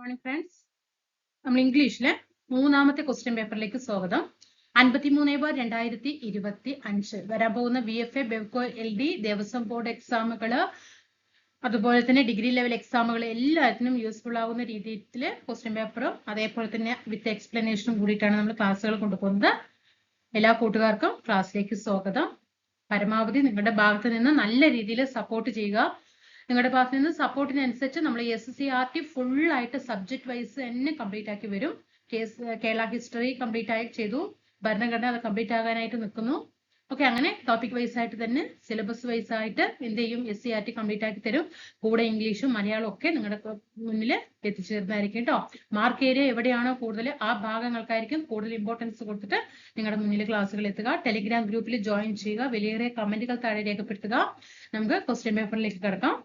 Morning friends നമ്മൾ ഇംഗ്ലീഷിലെ മൂന്നാമത്തെ ക്വസ്റ്റ്യൻ പേപ്പറിലേക്ക് സ്വാഗതം. അൻപത്തിമൂന്ന് ബാർ രണ്ടായിരത്തി ഇരുപത്തി അഞ്ച് വരാൻ പോകുന്ന V F A Bevco L D Devaswom board എക്സാമുകൾ അതുപോലെ തന്നെ ഡിഗ്രി ലെവൽ എക്സാമുകൾ എല്ലാത്തിനും യൂസ്ഫുൾ ആവുന്ന രീതിയിൽ ക്വസ്റ്റ്യൻ പേപ്പറും അതേപോലെ തന്നെ വിത്ത് എക്സ്പ്ലനേഷനും കൂടിയിട്ടാണ് നമ്മൾ ക്ലാസ്സുകൾ കൊണ്ടുപോകുന്നത്. എല്ലാ കൂട്ടുകാർക്കും ക്ലാസ്സിലേക്ക് സ്വാഗതം. പരമാവധി നിങ്ങളുടെ ഭാഗത്ത് നിന്ന് നല്ല രീതിയിൽ സപ്പോർട്ട് ചെയ്യുക. നിങ്ങളുടെ ഭാഗത്ത് നിന്ന് സപ്പോർട്ടിനനുസരിച്ച് നമ്മൾ S C R T full ആയിട്ട് സബ്ജക്ട് വൈസ് തന്നെ കംപ്ലീറ്റ് ആക്കി വരും. കേസ് കേരള ഹിസ്റ്ററി കംപ്ലീറ്റ് ആയി ചെയ്തു. ഭരണഘടന അത് കംപ്ലീറ്റ് ആകാനായിട്ട് നിൽക്കുന്നു ഓക്കെ അങ്ങനെ ടോപ്പിക് വൈസ് ആയിട്ട് തന്നെ സിലബസ് വൈസ് ആയിട്ട് എന്ത് ചെയ്യും? S C R T complete ആക്കി തരും. കൂടെ ഇംഗ്ലീഷും മലയാളം ഒക്കെ നിങ്ങളുടെ മുന്നിൽ എത്തിച്ചേർന്നായിരിക്കും കേട്ടോ മാർക്ക് ഏരിയ എവിടെയാണോ കൂടുതൽ ആ ഭാഗങ്ങൾക്കായിരിക്കും കൂടുതൽ ഇമ്പോർട്ടൻസ് കൊടുത്തിട്ട് നിങ്ങളുടെ മുന്നിൽ ക്ലാസ്സുകൾ എത്തുക. ടെലിഗ്രാം ഗ്രൂപ്പിൽ ജോയിൻ ചെയ്യുക. വലിയേറെ കമന്റുകൾ താഴെ രേഖപ്പെടുത്തുക. നമുക്ക് ക്വസ്റ്റ്യൻ പേപ്പറിലേക്ക് കിടക്കാം.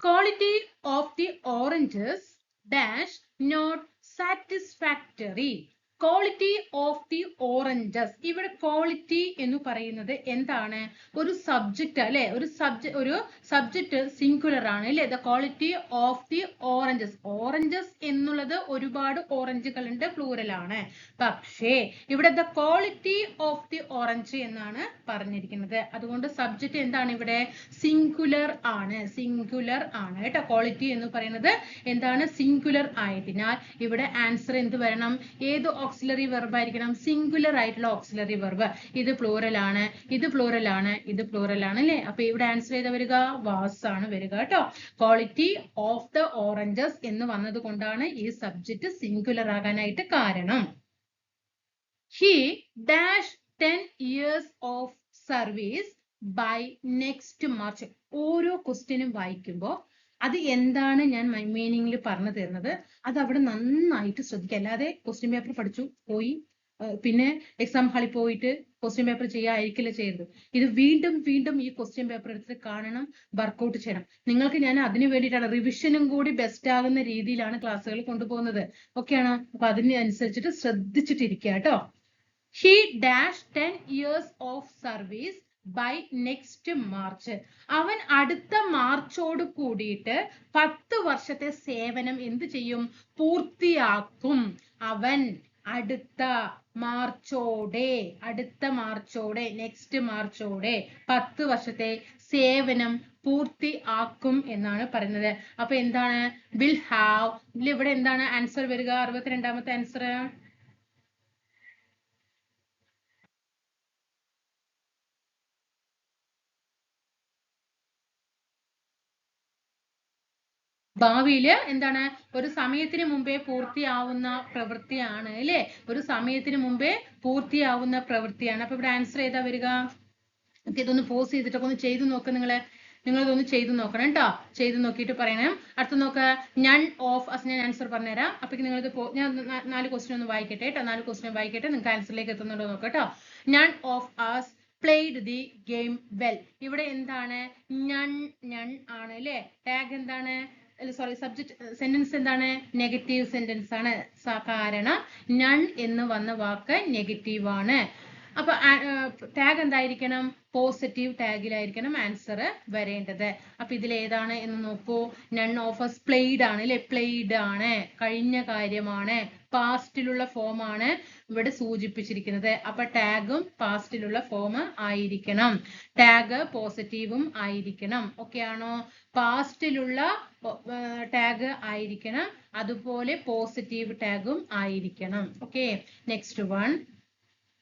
Quality of the oranges dash not satisfactory quality of the oranges ഇവിടെ ക്വാളിറ്റി എന്ന് പറയുന്നത് എന്താണ്? ഒരു സബ്ജക്റ്റ് അല്ലെ? ഒരു സബ്ജക്ട് ഒരു സബ്ജക്റ്റ് സിംഗുലർ ആണ് അല്ലെ? The quality of the oranges oranges എന്നുള്ളത് ഒരുപാട് ഓറഞ്ചുകൾ ഉണ്ട് പ്ലൂറൽ ആണ്. പക്ഷേ ഇവിടെ the quality of the orange എന്നാണ് പറഞ്ഞിരിക്കുന്നത്. അതുകൊണ്ട് സബ്ജക്റ്റ് എന്താണ് ഇവിടെ? സിംഗുലർ ആണ്. സിംഗുലർ ആണ് കേട്ടോ. ക്വാളിറ്റി എന്ന് പറയുന്നത് എന്താണ്? സിംഗുലർ ആയതിനാൽ ഇവിടെ ആൻസർ എന്ത് വരണം? ഏത് ഓക്സിലറി വെർബ് ആയിരിക്കണം. സിംഗുലർ ആയിട്ടുള്ള ഓക്സിലറി വെർബ് ഇത് പ്ലൂറൽ ആണ് ഇത് പ്ലൂറൽ ആണ് ഇത് പ്ലൂറൽ ആണ് അല്ലേ? അപ്പൊ ഇവിടെ ആൻസർ ചെയ്ത വരിക? വാസ് ആണ് വരിക കേട്ടോ. ക്വാളിറ്റി ഓഫ് ദ ഓറഞ്ചസ് എന്ന് വന്നത് കൊണ്ടാണ് ഈ സബ്ജക്റ്റ് സിംഗുലർ ആകാനായിട്ട് കാരണം. He dash ten years of service by next March ഓരോ ക്വസ്റ്റ്യനും വായിക്കുമ്പോൾ അത് എന്താണ് ഞാൻ മീനിങ്ങിൽ പറഞ്ഞു തരുന്നത്? അത് അവിടെ നന്നായിട്ട് ശ്രദ്ധിക്കുക. അല്ലാതെ ക്വസ്റ്റ്യൻ പേപ്പർ പഠിച്ചു പോയി പിന്നെ എക്സാം ഹാളിൽ പോയിട്ട് ക്വസ്റ്റ്യൻ പേപ്പർ ചെയ്യാതിരിക്കില്ല ചെയ്യരുത്. ഇത് വീണ്ടും വീണ്ടും ഈ ക്വസ്റ്റ്യൻ പേപ്പർ എടുത്ത് കാണണം വർക്കൗട്ട് ചെയ്യണം. നിങ്ങൾക്ക് ഞാൻ അതിനു വേണ്ടിയിട്ടാണ് റിവിഷനും കൂടി ബെസ്റ്റ് ആകുന്ന രീതിയിലാണ് ക്ലാസ്സുകൾ കൊണ്ടുപോകുന്നത്. ഓക്കെയാണ് അപ്പൊ അതിനനുസരിച്ചിട്ട് ശ്രദ്ധിച്ചിട്ടിരിക്കുക കേട്ടോ. He dash ten years of service by next March അവൻ അടുത്ത മാർച്ചോട് കൂടിയിട്ട് പത്ത് വർഷത്തെ സേവനം എന്ത് ചെയ്യും? പൂർത്തിയാക്കും. അവൻ അടുത്ത മാർച്ചോടെ അടുത്ത മാർച്ചോടെ നെക്സ്റ്റ് മാർച്ചോടെ പത്ത് വർഷത്തെ സേവനം പൂർത്തി ആക്കും എന്നാണ് പറയുന്നത്. അപ്പൊ എന്താണ്? വിൽ ഹാവ് ഇവിടെ എന്താണ് ആൻസർ വരിക? അറുപത്തിരണ്ടാമത്തെ ആൻസർ ഭാവിയിൽ എന്താണ് ഒരു സമയത്തിന് മുമ്പേ പൂർത്തിയാവുന്ന പ്രവൃത്തിയാണ് അല്ലെ? ഒരു സമയത്തിന് മുമ്പേ പൂർത്തിയാവുന്ന പ്രവൃത്തിയാണ്. അപ്പൊ ഇവിടെ ആൻസർ ഏതാ വരിക? ഇതൊന്ന് പോസ് ചെയ്തിട്ടൊക്കെ ഒന്ന് ചെയ്തു നോക്ക് നിങ്ങൾ. നിങ്ങൾ ഇതൊന്ന് ചെയ്തു നോക്കണം കേട്ടോ. ചെയ്തു നോക്കിയിട്ട് പറയണം. അടുത്ത നോക്ക നൺ ഓഫ് അസ് ഞാൻ ആൻസർ പറഞ്ഞുതരാം. അപ്പൊ നിങ്ങൾ ഇത് ഞാൻ നാല് ക്വസ്റ്റ്യൻ ഒന്ന് വായിക്കട്ടെ കേട്ടോ. നാല് ക്വസ്റ്റ്യൻ വായിക്കട്ടെ. നിങ്ങൾക്ക് ആൻസറിലേക്ക് എത്തുന്നുണ്ടോ നോക്ക കേട്ടോ. None of us played the game well ഇവിടെ എന്താണ്? ഞൺ ഞൺ ആണ് അല്ലെ? ടാഗ് എന്താണ്? സോറി സബ്ജക്ട് സെന്റൻസ് എന്താണ്? നെഗറ്റീവ് സെന്റൻസ് ആണ്. കാരണം നൺ എന്ന് വന്ന വാക്ക് നെഗറ്റീവ് ആണ്. അപ്പൊ ടാഗ് എന്തായിരിക്കണം? പോസിറ്റീവ് ടാഗിലായിരിക്കണം ആൻസർ വരേണ്ടത്. അപ്പൊ ഇതിൽ ഏതാണ് എന്ന് നോക്കൂ. നൺ ഓഫേഴ്സ് പ്ലെയ്ഡ് ആണ് അല്ലെ പ്ലെയ്ഡ് ആണ്. കഴിഞ്ഞ കാര്യമാണ്. പാസ്റ്റിലുള്ള ഫോം ആണ് ഇവിടെ സൂചിപ്പിച്ചിരിക്കുന്നത്. അപ്പൊ ടാഗും പാസ്റ്റിലുള്ള ഫോം ആയിരിക്കണം. ടാഗ് പോസിറ്റീവും ആയിരിക്കണം. ഓക്കെ ആണോ? പാസ്റ്റിലുള്ള ടാഗ് ആയിരിക്കണം. അതുപോലെ പോസിറ്റീവ് ടാഗും ആയിരിക്കണം. Okay next one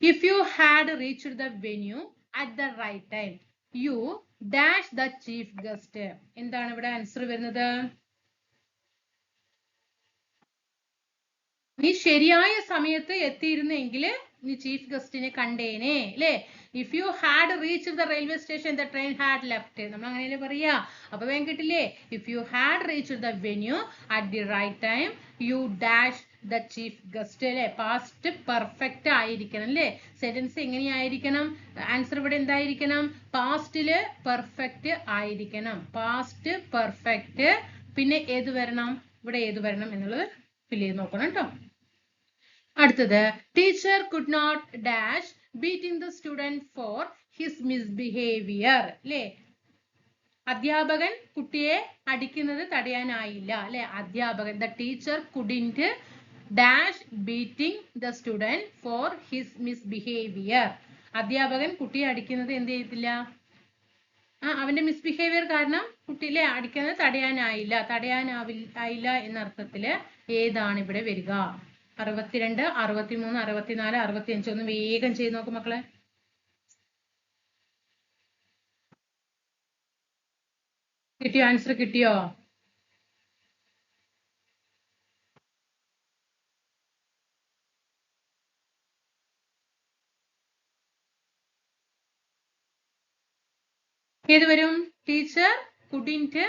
if you had reached the venue at the right time you dash the chief guest. എന്താണ് ഇവിടെ ആൻസർ വരുന്നത്? നീ ശരിയായ സമയത്ത് എത്തിയിരുന്നെങ്കിൽ നീ ചീഫ് ഗസ്റ്റിനെ കണ്ടേനെ അല്ലേ? If you had reach the railway station the train had left നമ്മൾ അങ്ങനെയല്ലേ പറയാ? അപ്പൊ വേഗം കിട്ടില്ലേ? If you had reach the venue at the right time you dash the chief guest അല്ലെ പാസ്റ്റ് പെർഫെക്റ്റ് ആയിരിക്കണം അല്ലേ? സെന്റൻസ് എങ്ങനെയായിരിക്കണം? ആൻസർ ഇവിടെ എന്തായിരിക്കണം? പാസ്റ്റിൽ പെർഫെക്റ്റ് ആയിരിക്കണം. പാസ്റ്റ് പെർഫെക്റ്റ് പിന്നെ ഏത് വരണം? ഇവിടെ ഏത് വരണം എന്നുള്ളത് ഫിൽ ചെയ്ത് നോക്കണം കേട്ടോ. അടുത്തത് teacher could not dash beating the student for his misbehaviour അല്ലേ? അധ്യാപകൻ കുട്ടിയെ അടിക്കുന്നത് തടയാനായില്ല. അല്ലെ? അധ്യാപകൻ the teacher couldn't dash beating the student for his misbehaviour അധ്യാപകൻ കുട്ടിയെ അടിക്കുന്നത് എന്ത് ചെയ്തില്ല? ആ അവന്റെ മിസ്ബിഹേവിയർ കാരണം കുട്ടിയിലെ അടിക്കുന്നത് തടയാനായില്ല. തടയാനാവില്ല ആയില്ല എന്ന ഏതാണ് ഇവിടെ വരിക? അറുപത്തിരണ്ട് അറുപത്തിമൂന്ന് അറുപത്തിനാല് അറുപത്തിയഞ്ച് ഒന്ന് വേഗം ചെയ്ത് നോക്കും മക്കളെ. കിട്ടിയോ? ആൻസർ കിട്ടിയോ? ഏത് വരും? ടീച്ചർ കുഡിന്റ്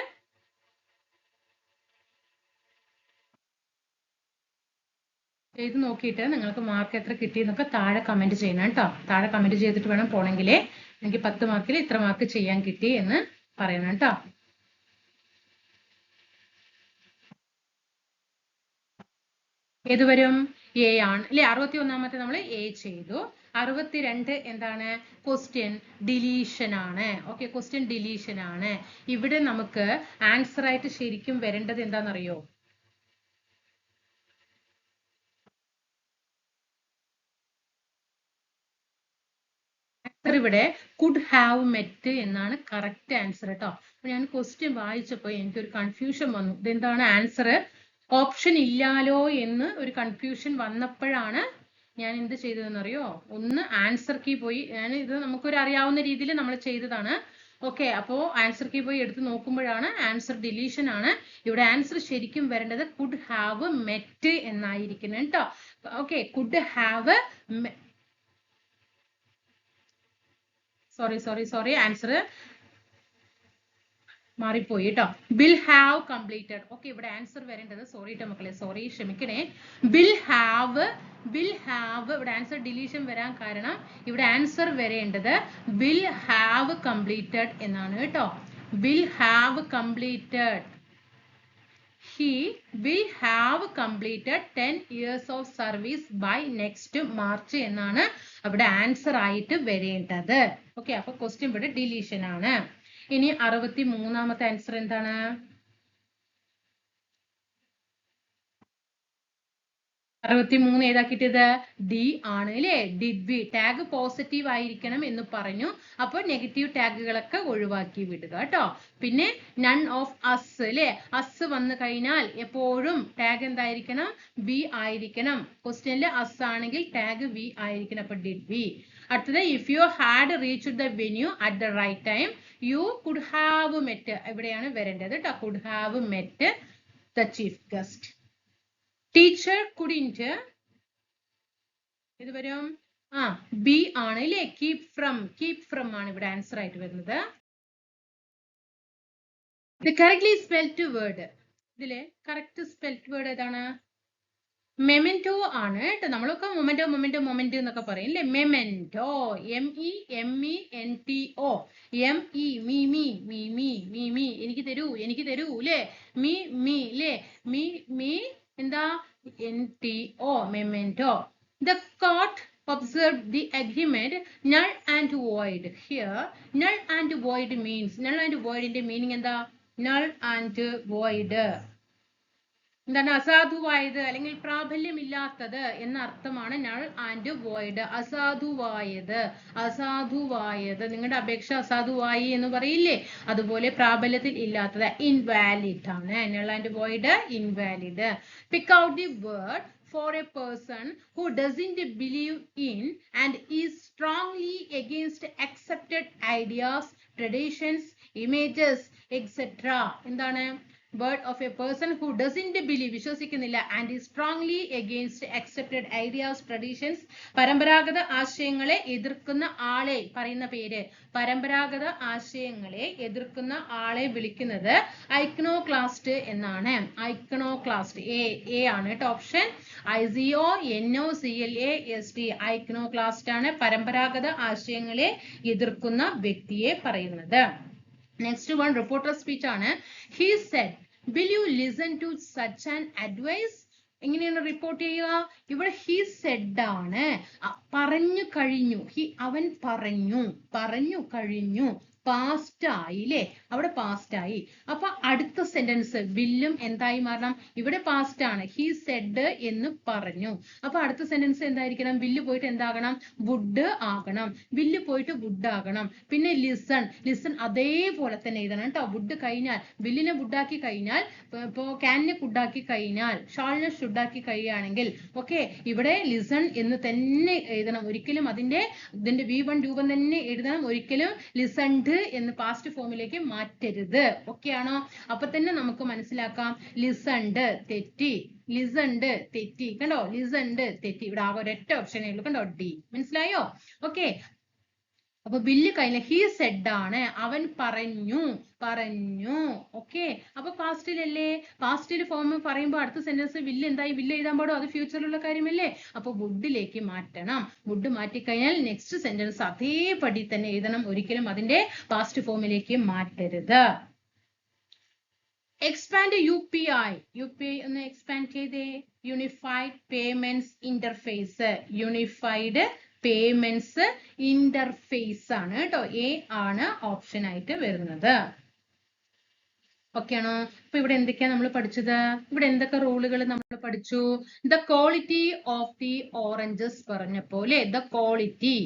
ചെയ്ത് നോക്കിയിട്ട് നിങ്ങൾക്ക് മാർക്ക് എത്ര കിട്ടി എന്നൊക്കെ താഴെ കമന്റ് ചെയ്യണം കേട്ടോ. താഴെ കമന്റ് ചെയ്തിട്ട് വേണം പോണെങ്കിലേ. എനിക്ക് പത്ത് മാർക്കിൽ ഇത്ര മാർക്ക് ചെയ്യാൻ കിട്ടി എന്ന് പറയണം കേട്ടോ. ഏത് വരും? എ ആണ്. അല്ലെ അറുപത്തി ഒന്നാമത്തെ നമ്മൾ എ ചെയ്തു. അറുപത്തിരണ്ട് എന്താണ്? ക്വസ്റ്റ്യൻ ഡിലീഷൻ ആണ്. ഓക്കെ ക്വസ്റ്റ്യൻ ഡിലീഷൻ ആണ്. ഇവിടെ നമുക്ക് ആൻസർ ആയിട്ട് ശരിക്കും വരേണ്ടത് എന്താണെന്നറിയോ? ആൻസർ ഇവിടെ കുഡ് ഹാവ് മെറ്റ് എന്നാണ് കറക്റ്റ് ആൻസർ കേട്ടോ ഞാൻ ക്വസ്റ്റ്യൻ വായിച്ചപ്പോൾ എനിക്കൊരു കൺഫ്യൂഷൻ വന്നു. ഇതെന്താണ് ആൻസർ ഓപ്ഷൻ ഇല്ലാലോ എന്ന് ഒരു കൺഫ്യൂഷൻ വന്നപ്പോഴാണ് ഞാൻ എന്ത് ചെയ്തതെന്നറിയോ ഒന്ന് ആൻസർ കീ പോയി. ഞാൻ ഇത് നമുക്കൊരു അറിയാവുന്ന രീതിയിൽ നമ്മൾ ചെയ്തതാണ്. ഓക്കെ അപ്പോ ആൻസർ കീ പോയി എടുത്ത് നോക്കുമ്പോഴാണ് ആൻസർ ഡിലീഷൻ ആണ്. ഇവിടെ ആൻസർ ശരിക്കും വരേണ്ടത് കുഡ് ഹാവ് മെറ്റ് എന്നായിരിക്കണം കേട്ടോ. Okay could have sorry sorry sorry answer മാറിപ്പോയി കേട്ടോ. ബിൽ ഹാവ് കംപ്ലീറ്റഡ് ഓക്കെ ഇവിടെ ആൻസർ വരേണ്ടത് സോറി കേട്ടോ മക്കളെ. സോറി ക്ഷമിക്കണേ. ബിൽ ഹാവ് ബിൽ ഹാവ് ഇവിടെ ആൻസർ ഡിലീഷൻ വരാൻ കാരണം ഇവിടെ ആൻസർ വരേണ്ടത് ബിൽ ഹാവ് കംപ്ലീറ്റഡ് എന്നാണ് കേട്ടോ. Will have completed he will have completed 10 years of service by next March എന്നാണ് അവിടെ ആൻസർ ആയിട്ട് വരേണ്ടത്. ഓക്കെ അപ്പൊ ക്വസ്റ്റ്യൻ ഇവിടെ ഡിലീഷൻ ആണ്. ഇനി അറുപത്തി മൂന്നാമത്തെ ആൻസർ എന്താണ്? അറുപത്തി മൂന്ന് ഏതാ കിട്ടിയത്? ഡി ആണ് അല്ലേ ഡിഡ് ബി ടാഗ് പോസിറ്റീവ് ആയിരിക്കണം എന്ന് പറഞ്ഞു. അപ്പോൾ നെഗറ്റീവ് ടാഗുകളൊക്കെ ഒഴിവാക്കി വിടുക കേട്ടോ. പിന്നെ നൺ ഓഫ് അസ് അല്ലേ അസ് വന്നു കഴിഞ്ഞാൽ എപ്പോഴും ടാഗ് എന്തായിരിക്കണം? ബി ആയിരിക്കണം. ക്വസ്റ്റ്യനിൽ അസ് ആണെങ്കിൽ ടാഗ് ബി ആയിരിക്കണം. അപ്പൊ ഡിഡ് ബി അടുത്തത് if you had reach the venue at the right time you could have met എവിടെയാണ് വരേണ്ടത് കേട്ടോ could have met the chief guest teacher couldn't ഇത് വരും? ആ ബി ആണ് ഇല്ലേ കീപ് ഫ്രം കീപ് ഫ്രം ആണ് ഇവിടെ ആൻസർ ആയിട്ട് വരുന്നത്. ഇത് കറക്റ്റ്ലി സ്പെൽറ്റ് വേർഡ് ഇതിലെ കറക്റ്റ് സ്പെൽറ്റ് വേർഡ് ഏതാണ്? മെമെന്റോ ആണ് കേട്ടോ. നമ്മളൊക്കെ മൊമെന്റോ മൊമെന്റോ മൊമെന്റ് എന്നൊക്കെ പറയും അല്ലേ memento M E M E N T O M E me me me me me me എനിക്ക് തരൂ എനിക്ക് തരൂ അല്ലേ മീ മീ അല്ലേ മീ മീ എന്താ? N T O memento the coat observe the agreement null and void. Here null and void means null and void ന്റെ meaning എന്താ? Null and void. എന്താണ് അസാധുവായത് അല്ലെങ്കിൽ പ്രാബല്യമില്ലാത്തത് എന്ന അർത്ഥമാണ് നൾ ആൻഡ് വോയിഡ് അസാധുവായത്. അസാധുവായത്. നിങ്ങളുടെ അപേക്ഷ അസാധുവായി എന്ന് പറയില്ലേ? അതുപോലെ പ്രാബല്യത്തിൽ ഇല്ലാത്തത് ഇൻവാലിഡ് ആണ്. Null and void invalid pick out the word for a person who doesn't believe in and is strongly against accepted ideas, traditions, images, etc. എന്താണ്? Word of a person who doesn't believe വിശ്വസിക്കുന്നില്ല and is strongly against accepted ideas, traditions പരമ്പരാഗത ആശയങ്ങളെ എതിർക്കുന്ന ആളെ പറയുന്ന പേര് പരമ്പരാഗത ആശയങ്ങളെ എതിർക്കുന്ന ആളെ വിളിക്കുന്നത് ഐക്നോക്ലാസ്റ്റ് എന്നാണ്. ഐക്നോക്ലാസ്റ്റ് എ എ ആണ് കേട്ടോ option. I C O N O C L A S T iconoclast ആണ് പരമ്പരാഗത ആശയങ്ങളെ എതിർക്കുന്ന വ്യക്തിയെ പറയുന്നത്. നെക്സ്റ്റ് വൺ റിപ്പോർട്ടർ സ്പീച്ച് ആണ്. He said will you listen to such and advice എങ്ങനെയാണ് റിപ്പോർട്ട് ചെയ്യുക? ഇവിടെ ഹി സെഡ് ആണ്. പറഞ്ഞു കഴിഞ്ഞു. ഹി അവൻ പറഞ്ഞു പറഞ്ഞു കഴിഞ്ഞു. പാസ്റ്റ് ആയി അല്ലേ അവിടെ പാസ്റ്റ് ആയി. അപ്പൊ അടുത്ത സെന്റൻസ് വില്ലും എന്തായി മാറണം? ഇവിടെ പാസ്റ്റ് ആണ്. ഹി സെഡ് എന്ന് പറഞ്ഞു. അപ്പൊ അടുത്ത സെന്റൻസ് എന്തായിരിക്കണം? വില്ല് പോയിട്ട് എന്താകണം? വുഡ് ആകണം. വില്ല് പോയിട്ട് വുഡ് ആകണം. പിന്നെ ലിസൺ ലിസൺ അതേപോലെ തന്നെ എഴുതണം കേട്ടോ. വുഡ് കഴിഞ്ഞാൽ വില്ലിനെ വുഡാക്കി കഴിഞ്ഞാൽ ഇപ്പോ ക്യാനിനെ കുഡാക്കി കഴിഞ്ഞാൽ ഷാളിനെ ഷുഡാക്കി കഴിയുകയാണെങ്കിൽ ഓക്കെ ഇവിടെ ലിസൺ എന്ന് തന്നെ എഴുതണം. ഒരിക്കലും അതിന്റെ ഇതിന്റെ വി വൺ രൂപം തന്നെ എഴുതണം. ഒരിക്കലും ലിസൺഡ് എന്ന് പാസ്റ്റ് ഫോമിലേക്ക് മാറ്റരുത്. ഓക്കെ ആണോ? അപ്പൊ തന്നെ നമുക്ക് മനസ്സിലാക്കാം. ലിസൺഡ് തെറ്റി. ലിസൺഡ് തെറ്റി. കണ്ടോ? ലിസൺഡ് തെറ്റി. ഇവിടെ ആകെ ഒരൊറ്റ ഓപ്ഷനേ ഉള്ളൂ. കണ്ടോ? ഡി മനസ്സിലായോ? ഓക്കെ അപ്പൊ ബില്ല് കഴിഞ്ഞ ഹീ സെഡ് ആണ് അവൻ പറഞ്ഞു പറഞ്ഞു. ഓക്കെ അപ്പൊ പാസ്റ്റിലല്ലേ പാസ്റ്റിൽ ഫോം പറയുമ്പോൾ അടുത്ത സെന്റൻസ് വില്ല് എന്തായി? വില്ല് എഴുതാൻ പാടോ? അത് ഫ്യൂച്ചറിലുള്ള കാര്യമല്ലേ? അപ്പൊ വുഡിലേക്ക് മാറ്റണം. വുഡ് മാറ്റിക്കഴിഞ്ഞാൽ നെക്സ്റ്റ് സെന്റൻസ് അതേപടി തന്നെ എഴുതണം. ഒരിക്കലും അതിന്റെ പാസ്റ്റ് ഫോമിലേക്ക് മാറ്റരുത്. യു പി ഐ ഒന്ന് എക്സ്പാൻഡ് ചെയ്തേ. Unified payments interface unified payments interface ആണ് കേട്ടോ. എ ആണ് ഓപ്ഷൻ ആയിട്ട് വരുന്നത്. ഓക്കെ ആണോ? അപ്പൊ ഇവിടെ എന്തൊക്കെയാ നമ്മൾ പഠിച്ചത്? ഇവിടെ എന്തൊക്കെ റോളുകൾ നമ്മൾ പഠിച്ചു? The quality of the oranges പറഞ്ഞപ്പോലെ the quality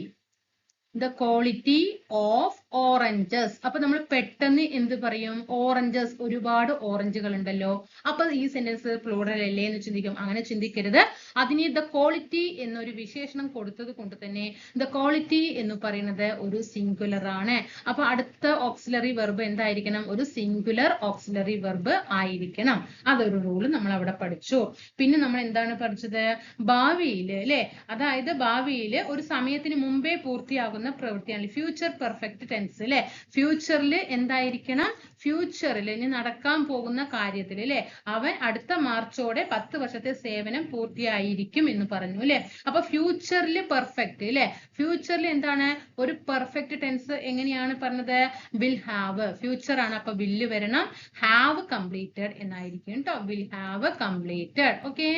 the quality of oranges. അപ്പൊ നമ്മൾ പെട്ടെന്ന് എന്ത് പറയും? ഓറഞ്ചസ് ഒരുപാട് ഓറഞ്ചുകൾ ഉണ്ടല്ലോ അപ്പൊ ഈ സെന്റൻസ് പ്ലൂറൽ അല്ലേ എന്ന് ചിന്തിക്കും. അങ്ങനെ ചിന്തിക്കരുത്. അതിന് ദ ക്വാളിറ്റി എന്നൊരു വിശേഷണം കൊടുത്തത് കൊണ്ട് തന്നെ ദ ക്വാളിറ്റി എന്ന് പറയുന്നത് ഒരു സിംഗുലർ ആണ്. അപ്പൊ അടുത്ത ഓക്സിലറി വെർബ് എന്തായിരിക്കണം? ഒരു സിംഗുലർ ഓക്സിലറി വെർബ് ആയിരിക്കണം. അതൊരു റൂൾ നമ്മൾ അവിടെ പഠിച്ചു. പിന്നെ നമ്മൾ എന്താണ് പഠിച്ചത്? ഭാവിയിൽ അല്ലെ? അതായത് ഭാവിയിൽ ഒരു സമയത്തിന് മുമ്പേ പൂർത്തിയാകുന്ന പ്രവൃത്തിയാണ്. ഫ്യൂച്ചർ പെർഫെക്റ്റ് ടെൻസ് അല്ലെ ഫ്യൂച്ചറിൽ എന്തായിരിക്കണം? ഫ്യൂച്ചറിൽ ഇനി നടക്കാൻ പോകുന്ന കാര്യത്തിൽ അല്ലെ അവൻ അടുത്ത മാർച്ചോടെ പത്ത് വർഷത്തെ സേവനം പൂർത്തിയായിരിക്കും എന്ന് പറഞ്ഞു അല്ലെ അപ്പൊ ഫ്യൂച്ചറിൽ പെർഫെക്റ്റ് അല്ലെ ഫ്യൂച്ചറിൽ എന്താണ്? ഒരു പെർഫെക്റ്റ് ടെൻസ് എങ്ങനെയാണ് പറഞ്ഞത്? വിൽ ഹാവ് ഫ്യൂച്ചർ ആണ്. അപ്പൊ വില്ല് വരണം. ഹാവ് കംപ്ലീറ്റഡ് എന്നായിരിക്കും കേട്ടോ വിൽ ഹാവ് കംപ്ലീറ്റഡ് ഓക്കെ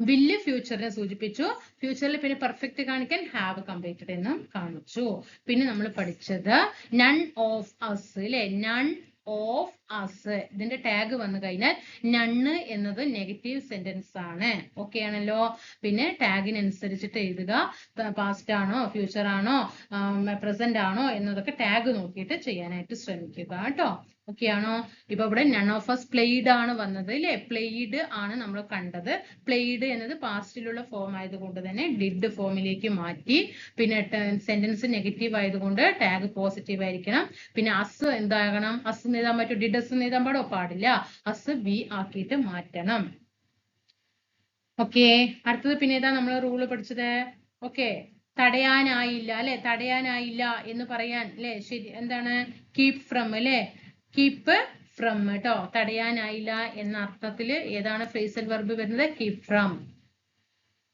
വില്ല് ഫ്യൂച്ചറിനെ സൂചിപ്പിച്ചു. ഫ്യൂച്ചറിൽ പിന്നെ പെർഫെക്റ്റ് കാണിക്കാൻ ഹാവ് കംപ്ലീറ്റഡ് എന്നും കാണിച്ചു. പിന്നെ നമ്മൾ പഠിച്ചത് നൺ ഓഫ് അസ് അല്ലെ നൺ ഓഫ് അസ് ഇതിന്റെ ടാഗ് വന്നു കഴിഞ്ഞാൽ നണ്ണ് എന്നത് നെഗറ്റീവ് സെന്റൻസ് ആണ്. ഓക്കെ ആണല്ലോ? പിന്നെ ടാഗിനനുസരിച്ചിട്ട് എഴുതുക. പാസ്റ്റ് ആണോ ഫ്യൂച്ചർ ആണോ പ്രസന്റ് ആണോ എന്നതൊക്കെ ടാഗ് നോക്കിയിട്ട് ചെയ്യാനായിട്ട് ശ്രമിക്കുക കേട്ടോ. ഓക്കെ ആണോ? ഇപ്പൊ ഇവിടെ നൺ ഓഫ് അസ് പ്ലേഡ് ആണ് വന്നത് അല്ലെ പ്ലേഡ് ആണ് നമ്മൾ കണ്ടത്. പ്ലേഡ് എന്നത് പാസ്റ്റിലുള്ള ഫോം ആയതുകൊണ്ട് തന്നെ ഡിഡ് ഫോമിലേക്ക് മാറ്റി. പിന്നെ സെന്റൻസ് നെഗറ്റീവ് ആയതുകൊണ്ട് ടാഗ് പോസിറ്റീവ് ആയിരിക്കണം. പിന്നെ അസ് എന്താകണം? അസ് എഴുതാൻ പറ്റും ഡിഡ് അസ് എഴുതാൻ പാടോ പാടില്ല അസ് ബി ആക്കിയിട്ട് മാറ്റണം. ഓക്കെ അടുത്തത് പിന്നെ ഏതാ നമ്മൾ റൂൾ പഠിച്ചത്? ഓക്കെ തടയാനായില്ല അല്ലെ? തടയാനായില്ല എന്ന് പറയാൻ അല്ലെ? ശരി എന്താണ്? കീപ് ഫ്രം അല്ലെ? കീപ്പ് ഫ്രം കേട്ടോ തടയാനായില്ല എന്ന അർത്ഥത്തിൽ ഏതാണ് ഫ്രേസൽ വെർബ് വരുന്നത്? കീപ് ഫ്രം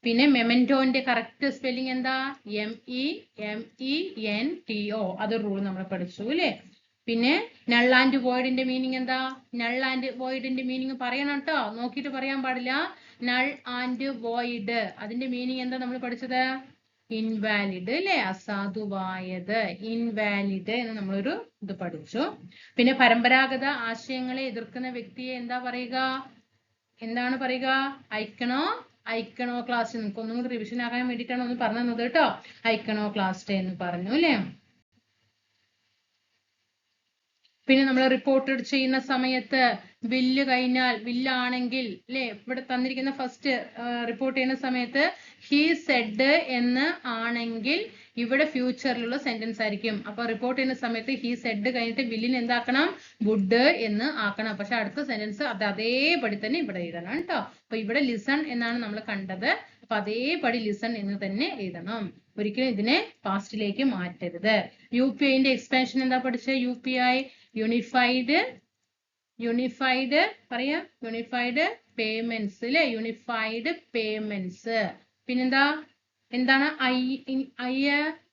പിന്നെ മെമെന്റോന്റെ കറക്റ്റ് സ്പെല്ലിംഗ് എന്താ? M E M E N T O അത് റൂൾ നമ്മൾ പഠിച്ചു അല്ലേ? പിന്നെ നൾ ആൻഡ് വോയിഡിന്റെ മീനിങ് എന്താ? നൾ ആൻഡ് വോയിഡിന്റെ മീനിങ് പറയണം കേട്ടോ നോക്കിയിട്ട് പറയാൻ പാടില്ല. നൾ ആൻഡ് വോയിഡ് അതിന്റെ മീനിങ് എന്താ നമ്മൾ പഠിച്ചത്? ഇൻവാലിഡ് അല്ലെ? അസാധുവായത്. ഇൻവാലിഡ് എന്ന് നമ്മളൊരു ഇത് പഠിച്ചു. പിന്നെ പരമ്പരാഗത ആശയങ്ങളെ എതിർക്കുന്ന വ്യക്തിയെ എന്താ പറയുക? എന്താണ് പറയുക? ഐക്കണോ? ഐക്കണോ ക്ലാസ് നിങ്ങൾക്ക് ഒന്നും കൂടി റിവിഷൻ ആകാൻ വേണ്ടിയിട്ടാണ് ഒന്ന് പറഞ്ഞു തന്നത് കേട്ടോ ഐക്കണോ ക്ലാസ് എന്ന് പറഞ്ഞു അല്ലേ? പിന്നെ നമ്മൾ റിപ്പോർട്ട് ചെയ്യുന്ന സമയത്ത് വില്ല് കഴിഞ്ഞാൽ വില്ലാണെങ്കിൽ അല്ലെ ഇവിടെ തന്നിരിക്കുന്ന ഫസ്റ്റ് റിപ്പോർട്ട് ചെയ്യുന്ന സമയത്ത് ഹി സെഡ് എന്ന് ആണെങ്കിൽ ഇവിടെ ഫ്യൂച്ചറിലുള്ള സെന്റൻസ് ആയിരിക്കും. അപ്പൊ റിപ്പോർട്ട് ചെയ്യുന്ന സമയത്ത് ഹി സെഡ് കഴിഞ്ഞിട്ട് വില്ലിന് എന്താക്കണം? വുഡ് എന്ന് ആക്കണം. പക്ഷെ അടുത്ത സെന്റൻസ് അത് അതേപടി തന്നെ ഇവിടെ എഴുതണം കേട്ടോ. അപ്പൊ ഇവിടെ ലിസൺ എന്നാണ് നമ്മൾ കണ്ടത്. അപ്പൊ അതേപടി ലിസൺ എന്ന് തന്നെ എഴുതണം. ഒരിക്കലും ഇതിനെ പാസ്റ്റിലേക്ക് മാറ്റരുത്. യു പി ഐന്റെ എക്സ്പാൻഷൻ എന്താ പഠിച്ചത്? U P I unified unified പറയാ. യൂണിഫൈഡ് പേയ്മെന്റ്സ് അല്ലെ യൂണിഫൈഡ് പേയ്മെന്റ്സ് പിന്നെന്താ? എന്താണ്? ഐ ഐ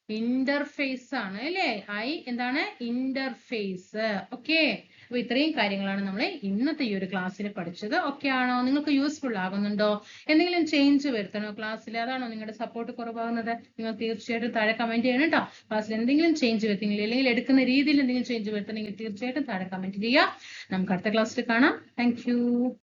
ഇന്റർഫേസ് ആണ് അല്ലെ? ഐ എന്താണ്? ഇന്റർഫേസ് ഓക്കെ അപ്പൊ ഇത്രയും കാര്യങ്ങളാണ് നമ്മൾ ഇന്നത്തെ ഈ ഒരു ക്ലാസ്സിൽ പഠിച്ചത്. ഓക്കെ ആണോ നിങ്ങൾക്ക് യൂസ്ഫുൾ ആകുന്നുണ്ടോ? എന്തെങ്കിലും ചേഞ്ച് വരുത്തണോ ക്ലാസ്സിൽ അതാണോ നിങ്ങളുടെ സപ്പോർട്ട് കുറവാകുന്നത്? നിങ്ങൾ തീർച്ചയായിട്ടും താഴെ കമന്റ് ചെയ്യണം കേട്ടോ. ക്ലാസ്സിൽ എന്തെങ്കിലും ചേഞ്ച് വരുത്തിയെങ്കിൽ അല്ലെങ്കിൽ എടുക്കുന്ന രീതിയിൽ എന്തെങ്കിലും ചേഞ്ച് വരുത്തണമെങ്കിൽ തീർച്ചയായിട്ടും താഴെ കമന്റ് ചെയ്യുക. നമുക്ക് അടുത്ത ക്ലാസ്സിൽ കാണാം. താങ്ക്